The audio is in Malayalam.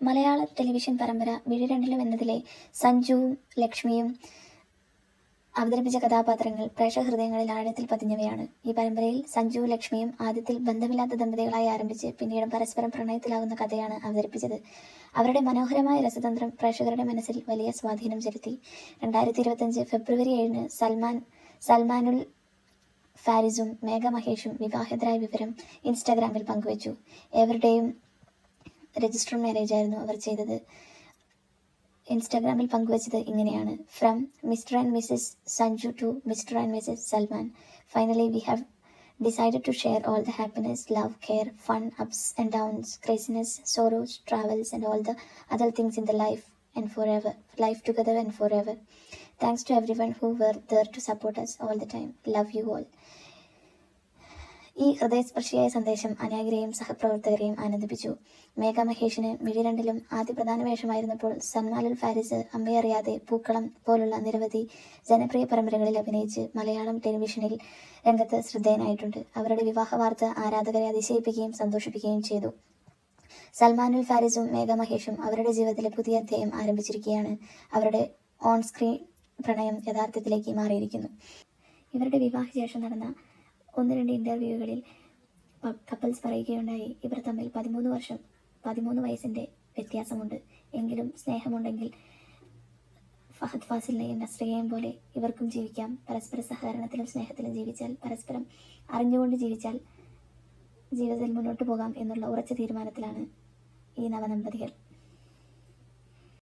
മലയാള ടെലിവിഷൻ പരമ്പര വിഴിരണ്ടിലും എന്നതിലെ സഞ്ജുവും ലക്ഷ്മിയും അവതരിപ്പിച്ച കഥാപാത്രങ്ങൾ പ്രേക്ഷഹൃദയങ്ങളിൽ ആഴത്തിൽ പതിഞ്ഞവയാണ്. ഈ പരമ്പരയിൽ സഞ്ജു ലക്ഷ്മിയും ആദ്യത്തിൽ ബന്ധമില്ലാത്ത ദമ്പതികളായി ആരംഭിച്ച് പിന്നീട് പരസ്പരം പ്രണയത്തിലാകുന്ന കഥയാണ് അവതരിപ്പിച്ചത്. അവരുടെ മനോഹരമായ രസതന്ത്രം പ്രേക്ഷകരുടെ മനസ്സിൽ വലിയ സ്വാധീനം ചെലുത്തി. രണ്ടായിരത്തി ഇരുപത്തഞ്ച് ഫെബ്രുവരി ഏഴിന് സൽമാൻ സൽമാനുൽ ഫാരിസും മേഘ മഹേഷും വിവാഹിതരായ വിവരം ഇൻസ്റ്റാഗ്രാമിൽ പങ്കുവച്ചു. ഏവരുടെയും രജിസ്റ്റർ മാരേജ് ആയിരുന്നു അവർ ചെയ്തത് ഇൻസ്റ്റാഗ്രാമിൽ പങ്കുവച്ചത് ഇങ്ങനെയാണ് from Mr and Mrs Sanju to Mr and Mrs Salman finally we have decided to share all the happiness, love, care, fun, ups and downs, craziness, sorrows, travels, and all the other things in the life and forever. Life together and forever. Thanks to everyone who were there to support us all the time. Love you all. ഈ ഹൃദയസ്പർശിയായ സന്ദേശം അനാഗിരെയും സഹപ്രവർത്തകരെയും ആനന്ദിപ്പിച്ചു. മേഘ മഹേഷിന് മിഴിരണ്ടിലും ആദ്യ പ്രധാന വേഷമായിരുന്നപ്പോൾ സൽമാലുൽ ഫാരിസ് അമ്മയറിയാതെ പൂക്കളം പോലുള്ള നിരവധി ജനപ്രിയ പരമ്പരകളിൽ അഭിനയിച്ച് മലയാളം ടെലിവിഷനിൽ രംഗത്ത് ശ്രദ്ധേയനായിട്ടുണ്ട്. അവരുടെ വിവാഹ വാർത്ത ആരാധകരെ അതിശയിപ്പിക്കുകയും സന്തോഷിപ്പിക്കുകയും ചെയ്തു. സൽമാനുൽ ഫാരിസും മേഘ മഹേഷും അവരുടെ ജീവിതത്തിലെ പുതിയ അധ്യായം ആരംഭിച്ചിരിക്കുകയാണ്. അവരുടെ ഓൺ സ്ക്രീൻ പ്രണയം യഥാർത്ഥത്തിലേക്ക് മാറിയിരിക്കുന്നു. ഇവരുടെ വിവാഹശേഷം നടന്ന ഒന്ന് രണ്ട് ഇന്റർവ്യൂകളിൽ കപ്പിൾസ് പറയുകയുണ്ടായി. ഇവർ തമ്മിൽ പതിമൂന്ന് വർഷം പതിമൂന്ന് വയസ്സിന്റെ വ്യത്യാസമുണ്ട്. എങ്കിലും സ്നേഹമുണ്ടെങ്കിൽ ഫഹദ് ഫാസിലിനെയും നസ്രിയയും പോലെ ഇവർക്കും ജീവിക്കാം. പരസ്പര സഹകരണത്തിലും സ്നേഹത്തിലും ജീവിച്ചാൽ പരസ്പരം അറിഞ്ഞുകൊണ്ട് ജീവിച്ചാൽ ജീവിതത്തിൽ മുന്നോട്ട് പോകാം എന്നുള്ള ഉറച്ച തീരുമാനത്തിലാണ് ഈ നവദമ്പതികൾ.